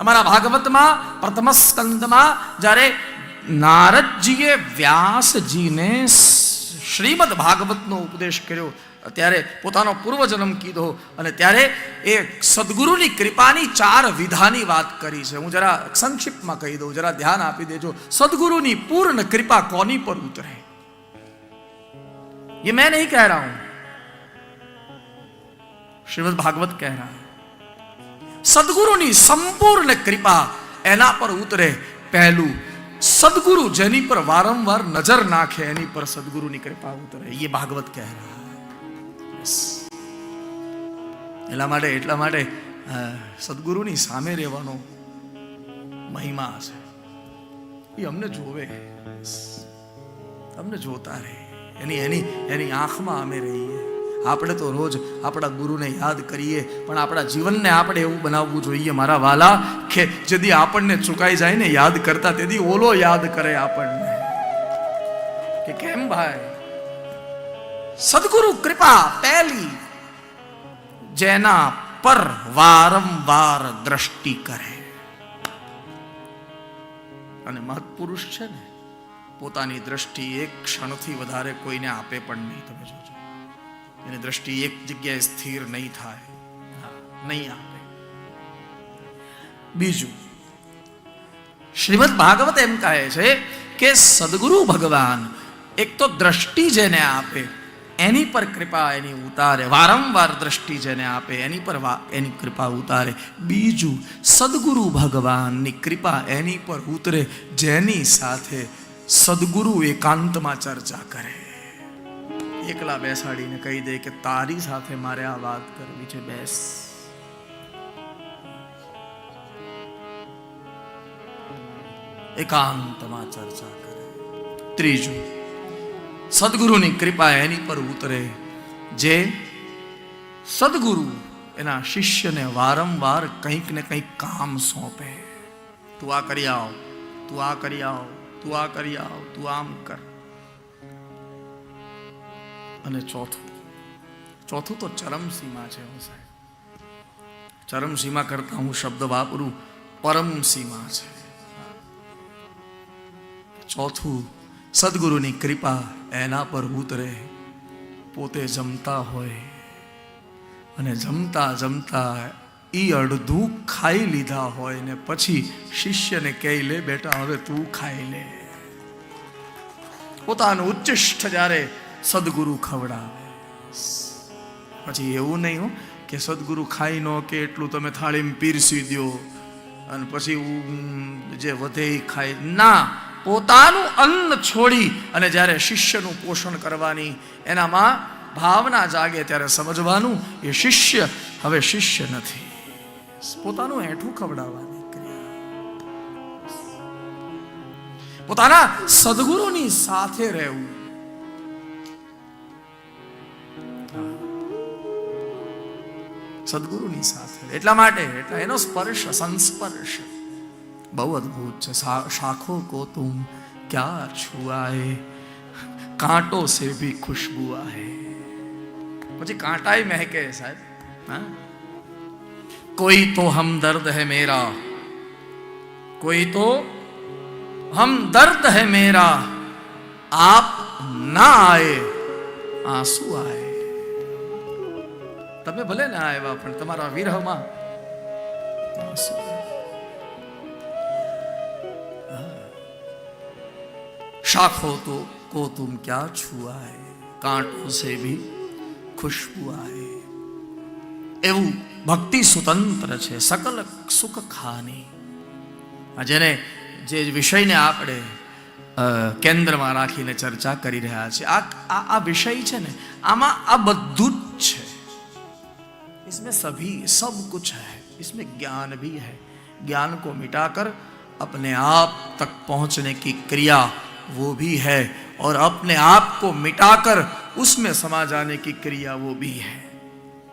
અમારા ભાગવતમાં પ્રથમ સ્કંદમાં જ્યારે નારદજીએ વ્યાસજીને શ્રીમદ ભાગવતનો ઉપદેશ કર્યો ત્યારે પોતાનો પૂર્વજન્મ કીધો અને ત્યારે એ સદગુરુની કૃપાની ચાર વિધાની વાત કરી છે હું જરા સંક્ષિપ્તમાં કહી દઉં જરા ધ્યાન આપી દેજો સદગુરુની પૂર્ણ કૃપા કોની પર ઉતરે ये मैं नहीं कह रहा हूं श्रीमद भागवत कह रहा है સદગુરુની સંપૂર્ણ કૃપા એના પર ઉતરે. પહેલું, સદગુરુ જેની પર વારંવાર નજર નાખે, એની પર સદગુરુની કૃપા ઉતરે. એ ભાગવત કહે એટલા માટે એટલા માટે સદગુરુની સામે રહેવાનો મહિમા છે. એ અમને જોવે. અમને જોતા રહે. એની એની એની આંખમાં અમે રહીએ. આપણે તો રોજ આપણા ગુરુને યાદ કરીએ, પણ આપણા જીવનને આપણે એવું બનાવવું જોઈએ મારા વાલા, કે જેથી આપણને ચુકાઈ જાય ને યાદ કરતા, તેથી ઓલો યાદ કરે આપણને. કે કેમ ભાઈ? સદગુરુ કૃપા પહેલી, જેના પર વારંવાર દ્રષ્ટિ કરે. અને મહત્પુરુષ છે ને, પોતાની દ્રષ્ટિ એક ક્ષણથી વધારે કોઈને આપે પણ નહીં, તમે જોજો. એની દ્રષ્ટિ એક જગ્યાએ સ્થિર નહીં થાય નહીં આપે બીજું શ્રીમદ ભાગવત એમ કહે છે કે સદગુરુ ભગવાન એક તો દ્રષ્ટિ જેને આપે એની પર કૃપા એની ઉતારે વારંવાર દ્રષ્ટિ જેને આપે એની પર એની કૃપા ઉતારે બીજું સદગુરુ ભગવાનની કૃપા એની પર ઉતરે જેની સાથે સદગુરુ એકાંતમાં ચર્ચા કરે એકલા બેસાડીને કહી દે કે તારી સાથે મારે આ વાત કરવી છે, બેસ. એકાંતમાં ચર્ચા કરે. ત્રીજું, સદગુરુની કૃપા એની પર ઉતરે, જે સદગુરુ એના શિષ્યને વારંવાર કંઈક ને કંઈક કામ સોંપે. તું આ કરી આવ, તું આ કરી આવ, તું આ કરી આવ, તું આમ કર. અને ચોથું. ચોથું તો ચરમસીમા છે સાહેબ. ચરમસીમા કરતા હું શબ્દ વાપરું પરમસીમા છે. ચોથું, સદગુરુની કૃપા એના પર ઉતરે, પોતે જમતા હોય. અને જમતા જમતા ઈ અડધું ખાઈ લીધા હોય ને પછી શિષ્યને કહી લે, બેટા, હવે તું ખાઈ લે. પોતાનું ઉચ્ચિષ્ઠ જ્યારે સદગુરુ ખવડાવે. પછી એવું નહીં હો કે સદગુરુ ખાઈ નો કે એટલું તમે થાળીમાં પીરસી દો અને પછી જે વધે એ ખાય. ના, પોતાનું અન્ન છોડી અને જ્યારે શિષ્યનું પોષણ કરવાની એનામાં ભાવના જાગે ત્યારે સમજવાનું એ શિષ્ય હવે શિષ્ય નથી. પોતાનું હેઠું ખવડાવવાની ક્રિયા. પોતાના સદગુરુની સાથે રહેવું. સદગુરુની સાથે એટલા માટે એટલે એનો સ્પર્શ સંસ્પર્શ બહુ અદ્ભુત છે સા- શાખો કો તુમ ક્યા છુઆએ કાંટો સે ભી ખુશ્બુ આહે પછી કાંટાઈ મહેકે સાહેબ હા કોઈ તો હમદર્દ है मेरा कोई तो हमदर्द है मेरा आप ना आए आंसू आए તમે ભલે ના આવ્યા, પણ તમારા વિરહમાં શાખો તો કો તુમ ક્યાં છુઆએ કાંટો સે ભી ખુશ્બુ આએ એવું ભક્તિ સુતંત્ર છે, સકલ સુખ ખાની. જેને જે વિષયને આપણે કેન્દ્રમાં રાખીને ચર્ચા કરી રહ્યા છે આ આ વિષય છે ને, આમાં આ બધું જ છે. इसमें सभी, सब कुछ है। इसमें ज्ञान भी है। ज्ञान को मिटाकर अपने आप तक पहुँचने की क्रिया वो भी है और अपने आप को मिटाकर उसमें समा जाने की क्रिया वो भी है।